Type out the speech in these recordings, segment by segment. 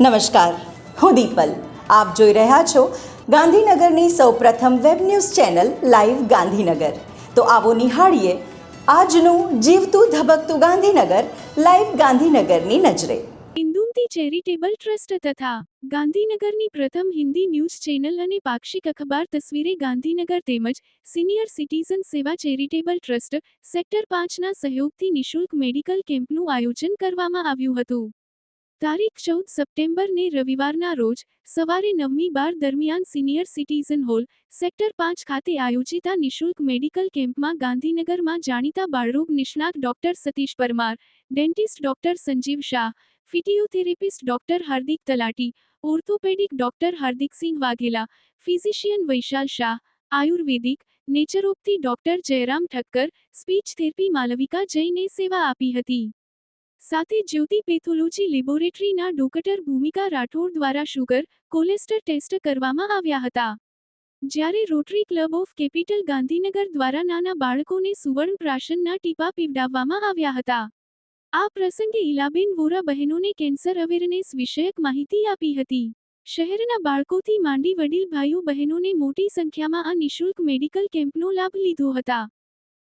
નમસ્કાર. હું દીપલ. આપ જોઈ રહ્યા છો ગાંધીનગરની સૌપ્રથમ web news channel live Gandhinagar. તો આવો નિહાળીએ આજનું જીવતું ધબકતું ગાંધીનગર લાઈવ ગાંધીનગરની નજરે. હિન્દુમતી ચેરિટેબલ ટ્રસ્ટ તથા ગાંધીનગરની પ્રથમ હિન્દી ન્યૂઝ ચેનલ અને પાક્ષિક અખબાર તસવીરે ગાંધીનગર તેમજ સિનિયર સિટીઝન સેવા ચેરિટેબલ ટ્રસ્ટ સેક્ટર પાંચના સહયોગથી નિઃશુલ્ક મેડિકલ કેમ્પનું આયોજન કરવામાં આવ્યું હતું. તારીખ ચૌદ સપ્ટેમ્બરને રવિવારના રોજ સવારે નવમી બાર દરમિયાન સિનિયર સિટીઝન હોલ સેક્ટર પાંચ ખાતે આયોજિત આ નિઃશુલ્ક મેડિકલ કેમ્પમાં ગાંધીનગરમાં જાણીતા બાળરોગ નિષ્ણાત doctor Satish Parmar, dentist doctor Sanjeev Shah physiotherapist doctor Hardik Talati, orthopaedic doctor Hardiksinh Vaghela, physician Vaishal Shah, ayurvedic, naturopathy doctor Jayram Thakkar, speech therapy Malvika જૈને સેવા આપી હતી. સાથે જ્યોતિ પેથોલોજી લેબોરેટરીના ડોક્ટર ભૂમિકા રાઠોડ દ્વારા શુગર, કોલેસ્ટર ટેસ્ટ કરવામાં આવ્યા હતા. જ્યારે rotary club of capital Gandhinagar દ્વારા નાના બાળકોને સુવર્ણ પ્રાશનના ટીપા પીવડાવવામાં આવ્યા હતા. આ પ્રસંગે ઇલાબેન વોરા બહેનોને કેન્સર અવેરનેસ વિષયક માહિતી આપી હતી. શહેરના બાળકોથી માંડી વડીલ ભાઈઓ બહેનોને મોટી સંખ્યામાં આ નિઃશુલ્ક મેડિકલ કેમ્પનો લાભ લીધો હતા.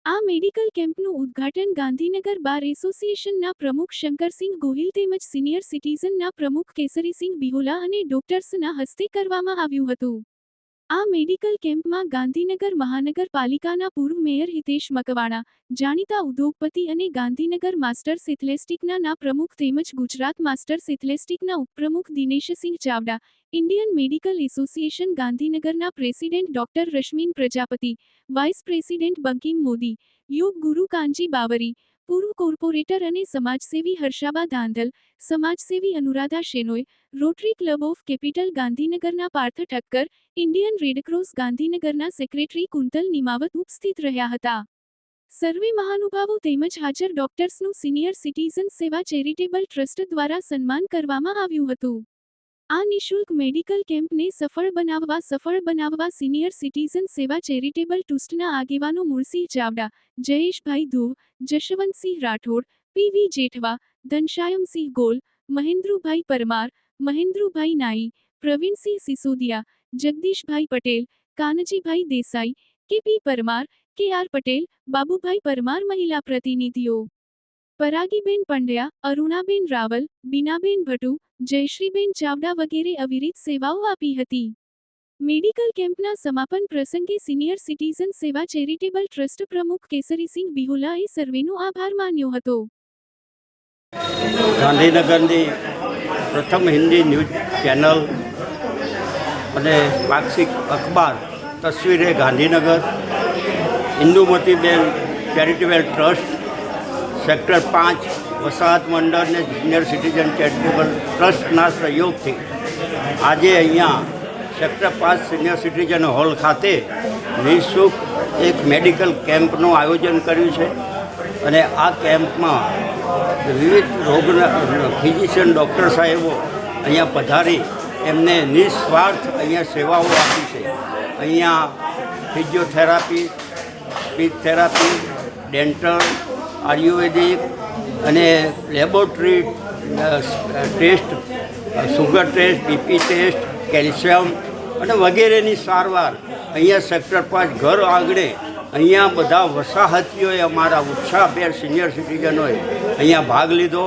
આ મેડિકલ કેમ્પનું ઉદ્ઘાટન ગાંધીનગર બાર એસોસિએશનના પ્રમુખ શંકરસિંહ ગોહિલ તેમજ સિનિયર સિટીઝનના પ્રમુખ કેસરીસિંહ બિહોલા અને ડોક્ટર્સના હસ્તે કરવામાં આવ્યું હતું. આ મેડિકલ કેમ્પમાં ગાંધીનગર મહાનગરપાલિકાના પૂર્વ મેયર હિતેશ મકવાણા, જાણીતા ઉદ્યોગપતિ અને ગાંધીનગર માસ્ટર્સ એથ્લેટિકના ના પ્રમુખ તેમજ ગુજરાત માસ્ટર્સ એથ્લેટિકના ઉપપ્રમુખ Dineshsinh Chavda, Indian medical association ગાંધીનગરના president doctor Rashmin Prajapati, vice president Bankim Modi yoga guru Kanji Bavri પૂર્વ કોર્પોરેટર અને સમાજસેવી Harshaba Dhandhal, સમાજસેવી Anuradha Shenoy rotary club of capital ગાંધીનગરના Parth Thakkar, Indian red cross ગાંધીનગરના સેક્રેટરી કુંતલ નિમાવત ઉપસ્થિત રહ્યા હતા. સર્વે મહાનુભાવો તેમજ હાજર ડોક્ટર્સનું senior citizen Seva charitable trust દ્વારા સન્માન કરવામાં આવ્યું હતું. આ નિઃશુલ્ક મેડિકલ કેમ્પને સફળ બનાવવા સફળ બનાવવા સિનિયર સિટીઝન સેવા ચેરિટેબલ ટ્રસ્ટના આગેવાનો Mursinh Chavda, Jayeshbhai Dhuv, Jashwantsinh Rathod, PV Jethwa, Ghanshyamsinh Gol, Mahendrubhai Parmar, Mahendrubhai Nai, Pravinsinh Sisodiya, Jagdishbhai Patel, Kanjibhai Desai, KP Parmar K R Patel, Babubhai Parmar મહિલા પ્રતિનિધિઓ. પરાગીબેન પંડ્યા, અરુણાબેન રાવલ, બીનાબેન ભટુ જયશ્રીબેન ચાવડા વગેરે અવિરિત સેવાઓ આપી હતી. મેડિકલ કેમ્પના સમાપન પ્રસંગે senior citizen Seva charitable trust પ્રમુખ કેસરીસિંહ બિહોલાએ સર્વેનો આભાર માન્યો હતો. ગાંધીનગરની પ્રથમ હિન્દી ન્યૂઝ ચેનલ અને પાક્ષિક અખબાર તસવીરે Gandhinagar, Indumatiben charitable trust, sector પાંચ વસાહત મંડળ ને જુનિયર સિટીઝન ચેરિટેબલ ટ્રસ્ટના સહયોગથી આજે અહીંયા સેક્ટર પાંચ સિનિયર સિટીઝન હોલ ખાતે નિઃશુલ્ક એક મેડિકલ કેમ્પનું આયોજન કર્યું છે. અને આ કેમ્પમાં વિવિધ રોગના ફિઝિશિયન ડૉક્ટર સાહેબો અહીંયા પધારી એમને નિસ્વાર્થ અહીંયા સેવાઓ આપી છે. અહીંયા physiotherapy speech therapy dental ayurvedic અને laboratory test sugar test, BP test, calcium અને વગેરેની સારવાર. અહીંયા સેક્ટર પાંચ ઘર આંગણે અહીંયા બધા વસાહતીઓએ અમારા ઉત્સાહભેર સિનિયર સિટીઝનોએ અહીંયા ભાગ લીધો.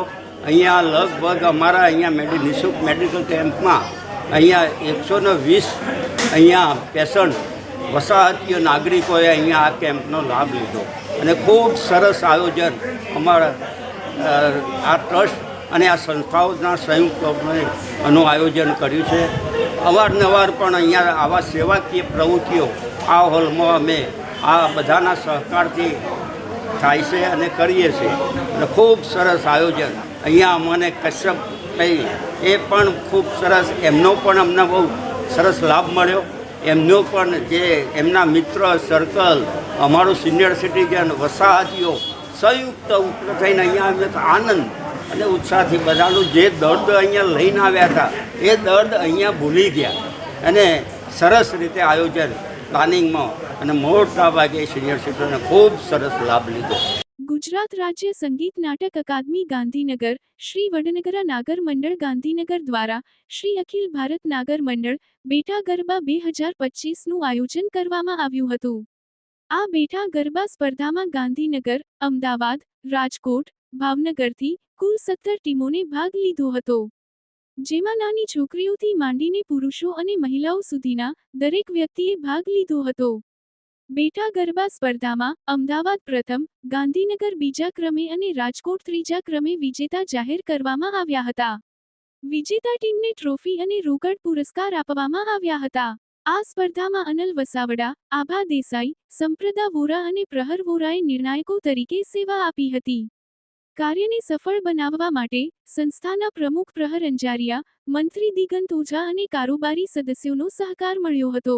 અહીંયા લગભગ અમારા અહીંયા મેડિ, નિઃશુલ્ક મેડિકલ કેમ્પમાં અહીંયા એકસો ને વીસ અહીંયા પેશન્ટ વસાહતીય નાગરિકોએ અહીંયા આ કેમ્પનો લાભ લીધો. અને ખૂબ સરસ આયોજન અમારા આ ટ્રસ્ટ અને આ સંસ્થાઓના સંયુક્ત ઉપક્રમે આનું આયોજન કર્યું છે. અવારનવાર પણ અહીંયા આવા સેવાકીય પ્રવૃત્તિઓ આ હોલમાં અમે આ બધાના સહકારથી થાય છે અને કરીએ છીએ. અને ખૂબ સરસ આયોજન. અહીંયા અમને કશ્યપ કશ્યપભાઈ એ પણ ખૂબ સરસ, એમનો પણ અમને બહુ સરસ લાભ મળ્યો. એમનો પણ જે એમના મિત્ર સર્કલ અમારું સિનિયર સિટીઝન વસાહતીઓ સંયુક્ત ઉપત્ર થઈને અહીંયા અમે તો આનંદ અને ઉત્સાહથી બધાનું જે દર્દ અહીંયા લઈને આવ્યા હતા, એ દર્દ અહીંયા ભૂલી ગયા. અને સરસ રીતે આયોજન પ્લાનિંગમાં અને મોટા ભાગે સિનિયર સિટીઝને ખૂબ સરસ લાભ લીધો. ગુજરાત રાજ્ય સંગીત નાટક અકાદમી ગાંધીનગર, શ્રી વડનગરા નાગર મંડળ ગાંધીનગર દ્વારા શ્રી અખિલ ભારત નાગર મંડળ બેટા ગરબા બે હજાર પચીસનું આયોજન કરવામાં આવ્યું હતું. આ બેઠા ગરબા સ્પર્ધામાં ગાંધીનગર, અમદાવાદ, રાજકોટ, ભાવનગરથી કુલ સત્તર ટીમોને ભાગ લીધો હતો. જેમાં નાની છોકરીઓથી માંડીને પુરુષો અને મહિલાઓ સુધીના દરેક વ્યક્તિએ ભાગ લીધો હતો. બેઠા ગરબા સ્પર્ધામાં અમદાવાદ પ્રથમ, ગાંધીનગર બીજા ક્રમે અને રાજકોટ ત્રીજા ક્રમે વિજેતા જાહેર કરવામાં આવ્યા હતા. વિજેતા ટીમને ટ્રોફી અને રોકડ પુરસ્કાર આપવામાં આવ્યા હતા. આ સ્પર્ધામાં અનલ વસાવડા, આભા દેસાઈ, સંપ્રદા વોરા અને પ્રહર વોરાએ નિર્ણાયકો તરીકે સેવા આપી હતી. કાર્યને સફળ બનાવવા માટે સંસ્થાના પ્રમુખ પ્રહર અંજારિયા, મંત્રી દિગંત ઓઝા અને કારોબારી સદસ્યોનો સહકાર મળ્યો હતો.